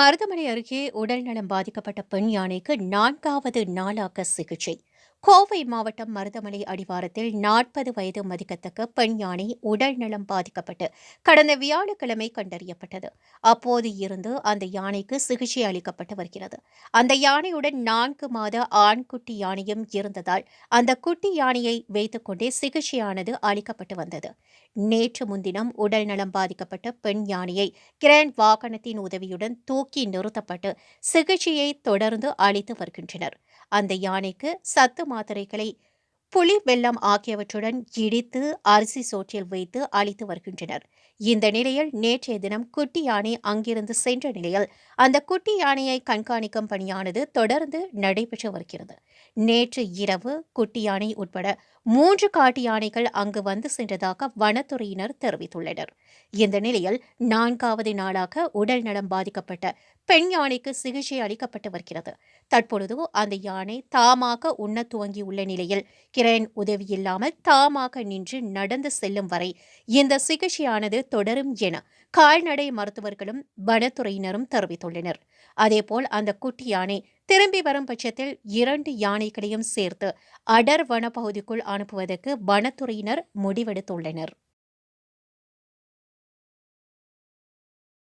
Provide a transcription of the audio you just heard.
மருதமலை அருகே உடல்நலம் பாதிக்கப்பட்ட பெண் யானைக்கு நான்காவது நாளாக சிகிச்சை. கோவை மாவட்டம் மருதமலை அடிவாரத்தில் நாற்பது வயது மதிக்கத்தக்க பெண் யானை உடல் நலம் பாதிக்கப்பட்டு கடந்த வியாழக்கிழமை கண்டறியப்பட்டது. அப்போது இருந்து அந்த யானைக்கு சிகிச்சை அளிக்கப்பட்டு வருகிறது. அந்த யானையுடன் நான்கு மாத ஆண்குட்டி யானையும் இருந்ததால் அந்த குட்டி யானையை வைத்துக்கொண்டே சிகிச்சையானது அளிக்கப்பட்டு வந்தது. நேற்று முன்தினம் உடல் நலம் பாதிக்கப்பட்ட பெண் யானையை கிரேன் வாகனத்தின் உதவியுடன் தூக்கி நிறுத்தப்பட்டு சிகிச்சையை தொடர்ந்து அளித்து வருகின்றனர். அந்த யானைக்கு சத்து மாத்திரைகளை புளி வெள்ளம் ஆகியவற்றுடன் இடித்து அரிசி சோற்றில் வைத்து அளித்து வருகின்றனர். இந்த நிலையில் நேற்றைய தினம் குட்டி யானை அங்கிருந்து சென்ற நிலையில் அந்த குட்டி யானையை கண்காணிக்கும் பணியானது தொடர்ந்து நடைபெற்று வருகிறது. நேற்று இரவு குட்டி யானை உட்பட மூன்று காட்டு யானைகள் அங்கு வந்து சென்றதாக வனத்துறையினர் தெரிவித்துள்ளனர். இந்த நிலையில் நான்காவது நாளாக உடல் நலம் பாதிக்கப்பட்ட பெண் யானைக்கு சிகிச்சை அளிக்கப்பட்டு வருகிறது. தற்பொழுது அந்த யானை தாமாக உண்ண துவங்கியுள்ள நிலையில் கிரண் உதவியில்லாமல் தாமாக நின்று நடந்து செல்லும் வரை இந்த சிகிச்சையானது தொடரும் என கால்நடை மருத்துவர்களும் வனத்துறையினரும் தெரிவித்துள்ளனர். அதேபோல் அந்த குட்டி யானை திரும்பி வரும் பட்சத்தில் இரண்டு யானைகளையும் சேர்த்து அடர் வனப்பகுதிக்குள் அனுப்புவதற்கு வனத்துறையினர் முடிவெடுத்துள்ளனர்.